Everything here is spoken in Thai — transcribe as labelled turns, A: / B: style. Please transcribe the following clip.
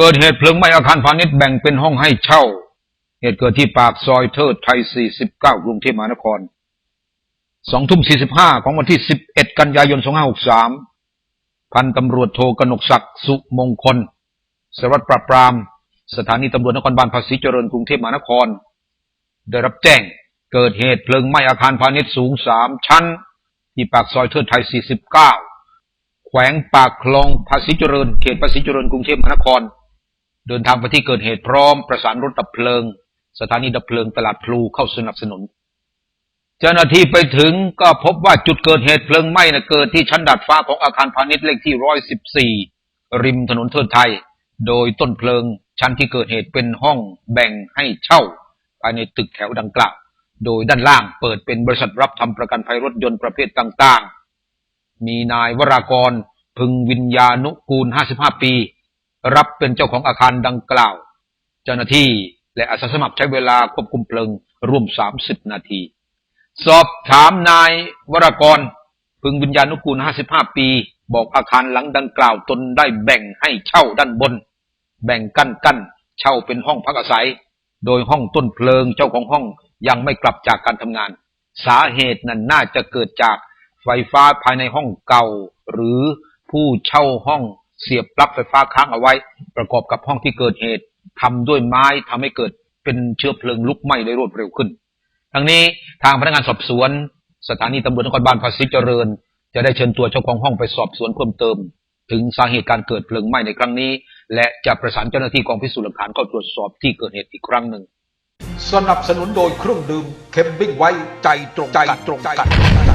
A: กิดเหตุเพลิงไหม้อาคารพาณิชย์แบ่งเป็นห้องให้เช่า เหตุเกิดที่ปากซอยเทิดไทย 49 กรุงเทพมหานครสองทุ่มสี่สิบห้าของวันที่สิบเอ็ดกันยายนสองห้าหกสามพันตำรวจโทกนกศักดิ์สุมงคลสารวัตรปราบปราม สถานีตำรวจนครบาลภาษีเจริญกรุงเทพมหานคร ได้รับแจ้งเกิดเหตุเพลิงไหม้อาคารพาณิชย์สูงสามชั้น ที่ปากซอยเทิดไทย 49แขวงปากคลองภาษีเจริญ เขตภาษีเจริญกรุงเทพมหานคร เดินทางไปที่เกิดเหตุพร้อมประสานรถดับเพลิง สถานีดับเพลิงตลาดพลูเข้าสนับสนุน เจ้าหน้าที่ไปถึงก็พบว่าจุดเกิดเหตุเพลิงไหม้นะเกิดที่ชั้นดาดฟ้าของอาคารพาณิชย์เลขที่114ริมถนนเทิดไทย โดยต้นเพลิงชั้นที่เกิดเหตุเป็นห้องแบ่งให้เช่าภายในตึกแถวดังกล่าวโดยด้านล่างเปิดเป็นบริษัทรับทำประกันภัยรถยนต์ประเภทต่าง ๆ มีนายวรากรพึงวิญญานุกูล 55 ปี รับเป็นเจ้าของอาคารดังกล่าว เจ้าหน้าที่และอาสาสมัครใช้เวลาควบคุมเพลิงร่วม30นาที สอบถามนายวรกร พึงวิญญาณุกูล55ปี บอกอาคารหลังดังกล่าวตนได้แบ่งให้เช่าด้านบน แบ่งกั้นกั้นเช่าเป็นห้องพักอาศัย โดยห้องต้นเพลิงเจ้าของห้องยังไม่กลับจากการทำงาน สาเหตุนั้นน่าจะเกิดจากไฟฟ้าภายในห้องเก่า หรือผู้เช่าห้อง เสียบปลั๊กไฟฟ้าค้างเอาไว้ ประกอบกับห้องที่เกิดเหตุทำด้วยไม้ทำให้เกิดเป็นเชื้อเพลิงลุกไหม้ได้รวดเร็วขึ้น ทั้งนี้ทางพนักงานสอบสวน สถานีตำรวจนครบาลภาษีเจริญ จะได้เชิญตัวเจ้าของห้องไปสอบสวนเพิ่มเติม ถึงสาเหตุการเกิดเพลิงไหม้ในครั้งนี้ และจะประสานเจ้าหน้าที่กองพิสูจน์หลักฐานเข้าตรวจสอบที่เกิดเหตุอีกครั้งหนึ่ง
B: สนับสนุนโดยเครื่องดื่มเคมบิ้งไว้ใจตรงใจตรงกัน